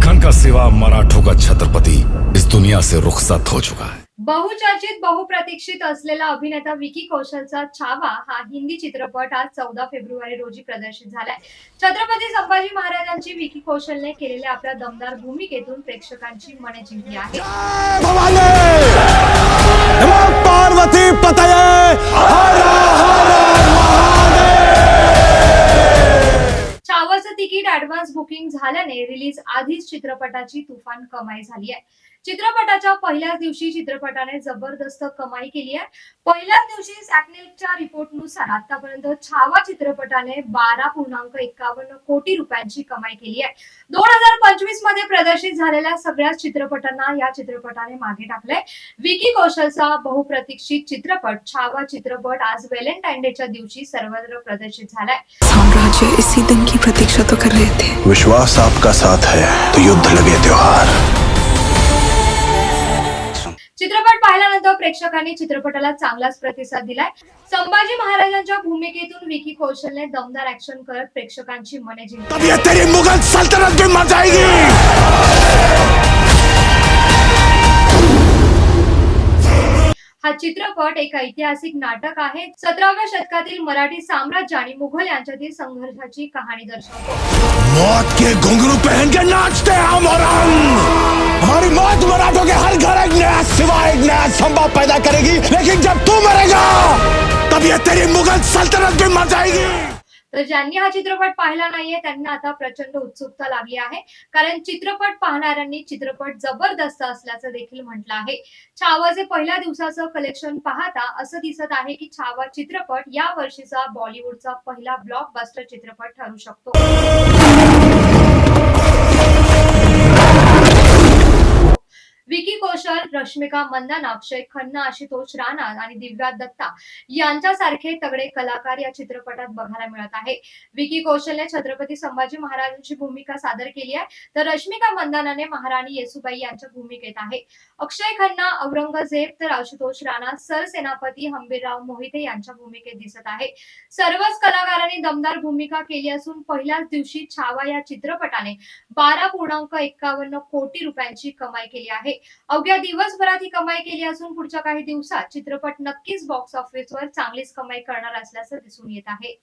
मक्खन का सिवा मराठों का छत्रपति इस दुनिया से रुखसत हो चुका है। बहुचर्चित बहुप्रतीक्षित असलेला अभिनेता विकी कौशलचा छावा हा हिंदी चित्रपट आज चौदा फेब्रुवारी रोजी प्रदर्शित झालाय. छत्रपती संभाजी महाराजांची विकी कौशलने केलेल्या आपल्या दमदार भूमिकेतून प्रेक्षकांची मने जिंकली आहे तिकीट ऍडव्हान्स बुकिंग झाल्याने रिलीज आधीच चित्रपटाची तुफान कमाई झाली आहे. चित्रपटाच्या पहिल्याच दिवशी चित्रपटाने जबरदस्त कमाई केली आहे. पहिल्याच दिवशी सॅकनेलच्या रिपोर्टनुसार आतापर्यंत छावा चित्रपटाने बारा पूर्णांक एकावन्न कोटी रुपयांची कमाई केली आहे. दोन हजार पंचवीसमध्ये प्रदर्शित झालेल्या सगळ्याच चित्रपटांना या चित्रपटाने मागे टाकलंय. विकी कौशलचा बहुप्रतीक्षित चित्रपट छावा चित्रपट आज व्हॅलेंटाईन डेच्या दिवशी सर्वत्र प्रदर्शित झालाय. साम्राज्य इसी दिन की प्रतीक्षा तो कर रहे थे। विश्वास आपका साथ है तो युद्ध लगे त्योहार। चित्रपट पाहिल्यानंतर प्रेक्षकांनी चित्रपटाला चांगलाच प्रतिसाद दिलाय. संभाजी महाराजांच्या भूमिकेतून विकी कौशलने दमदार ऍक्शन करत प्रेक्षकांची मने जिंकली. मुगल सल्तनत भी हा चित्रपट एक ऐतिहासिक नाटक आहे. सतराव्या शतकातील मराठी साम्राज्य आणि मुघल यांच्यातील संघर्षाची कहाणी दर्शवतो. मौत के पहन के नाचते हम और हम. हमारी मौत मराठों के हर घर एक नया सिवा एक नया संभव पैदा करेगी. लेकिन जब तू मरेगा तब ये तेरी मुगल सल्तनत भी मर जाएगी. तर ज्यांनी हा चित्रपट पाहिला नाहीये त्यांना आता प्रचंड उत्सुकता लागली आहे. कारण चित्रपट पाहणाऱ्यांनी चित्रपट जबरदस्त असल्याचं देखील म्हटलं आहे. छावाचे पहिल्या दिवसाचं कलेक्शन पाहता असं दिसत आहे की छावा चित्रपट या वर्षीचा बॉलिवूडचा पहिला ब्लॉकबस्टर चित्रपट ठरू शकतो. कौशल रश्मिका मंदाना अक्षय खन्ना आशुतोष राणा आणि दिव्या दत्ता यांच्यासारखे तगडे कलाकार या चित्रपटात बघायला मिळत आहे. विकी कौशलने छत्रपती संभाजी महाराजांची भूमिका सादर केली आहे. तर रश्मिका मंदानाने महाराणी येसुबाई यांच्या भूमिकेत आहे. अक्षय खन्ना औरंगजेब तर आशुतोष राणा सरसेनापती हंबीरराव मोहिते यांच्या भूमिकेत दिसत आहे. सर्वच कलाकारांनी दमदार भूमिका केली असून पहिल्याच दिवशी छावा या चित्रपटाने बारा पूर्णांक एकावन्न कोटी रुपयांची कमाई केली आहे. अवघ्या अवघ्या दिवसभरात ही कमाई केली असून पुढच्या काही दिवसात चित्रपट नक्कीच बॉक्स ऑफिसवर चांगलीच कमाई करणार असल्याचं दिसून येत आहे.